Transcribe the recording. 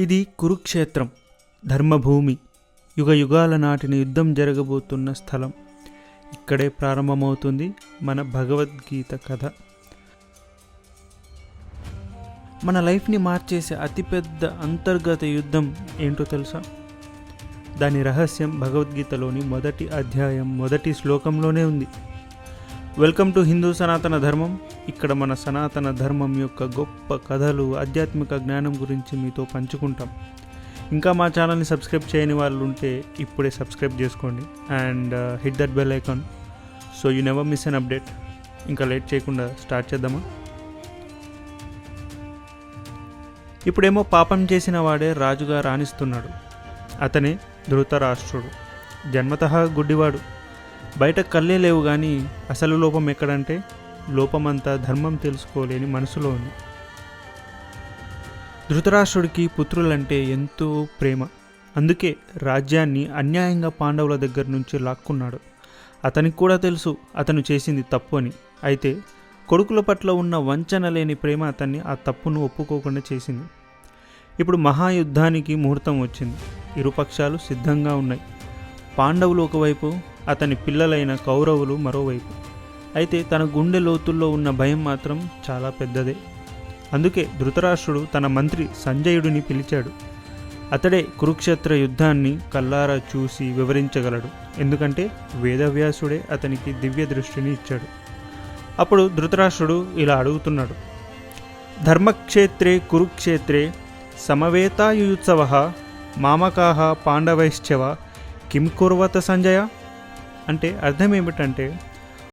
ఇది కురుక్షేత్రం ధర్మభూమి. యుగ యుగాల నాటిన యుద్ధం జరగబోతున్న స్థలం. ఇక్కడే ప్రారంభమవుతుంది మన భగవద్గీత కథ. మన లైఫ్ని మార్చేసే అతిపెద్ద అంతర్గత యుద్ధం ఏంటో తెలుసా? దాని రహస్యం భగవద్గీతలోని మొదటి అధ్యాయం మొదటి శ్లోకంలోనే ఉంది. వెల్కమ్ టు హిందూ సనాతన ధర్మం. ఇక్కడ మన సనాతన ధర్మం యొక్క గొప్ప కథలు ఆధ్యాత్మిక జ్ఞానం గురించి మీతో పంచుకుంటాం. ఇంకా మా ఛానల్ని సబ్స్క్రైబ్ చేయని వాళ్ళు ఉంటే ఇప్పుడే సబ్స్క్రైబ్ చేసుకోండి. And hit that bell icon so you never miss an update ఇంకా లేట్ చేయకుండా స్టార్ట్ చేద్దామా? ఇప్పుడేమో పాపం చేసిన వాడే రాజుగా రాణిస్తున్నాడు. అతనే ధృతరాష్ట్రుడు. జన్మతః గుడ్డివాడు. బయట కళ్ళే లేవు కానీ అసలు లోపం ఎక్కడంటే లోపమంతా ధర్మం తెలుసుకోలేని మనసులో ఉంది. ధృతరాష్ట్రుడికి పుత్రులంటే ఎంతో ప్రేమ. అందుకే రాజ్యాన్ని అన్యాయంగా పాండవుల దగ్గర నుంచి లాక్కున్నాడు. అతనికి కూడా తెలుసు అతను చేసింది తప్పు అని. అయితే కొడుకుల పట్ల ఉన్న వంచన లేని ప్రేమ అతన్ని ఆ తప్పును ఒప్పుకోకుండా చేసింది. ఇప్పుడు మహాయుద్ధానికి ముహూర్తం వచ్చింది. ఇరుపక్షాలు సిద్ధంగా ఉన్నాయి. పాండవులు ఒకవైపు అతని పిల్లలైన కౌరవులు మరోవైపు. అయితే తన గుండె లోతుల్లో ఉన్న భయం మాత్రం చాలా పెద్దదే. అందుకే ధృతరాష్ట్రుడు తన మంత్రి సంజయుడిని పిలిచాడు. అతడే కురుక్షేత్ర యుద్ధాన్ని కల్లారా చూసి వివరించగలడు. ఎందుకంటే వేదవ్యాసుడే అతనికి దివ్య దృష్టిని ఇచ్చాడు. అప్పుడు ధృతరాష్ట్రుడు ఇలా అడుగుతున్నాడు. ధర్మక్షేత్రే కురుక్షేత్రే సమవేతాయుత్సవ మామకాహ పాండవైశ్చవ. కిం కుర్వత సంజయ? అంటే అర్థం ఏమిటంటే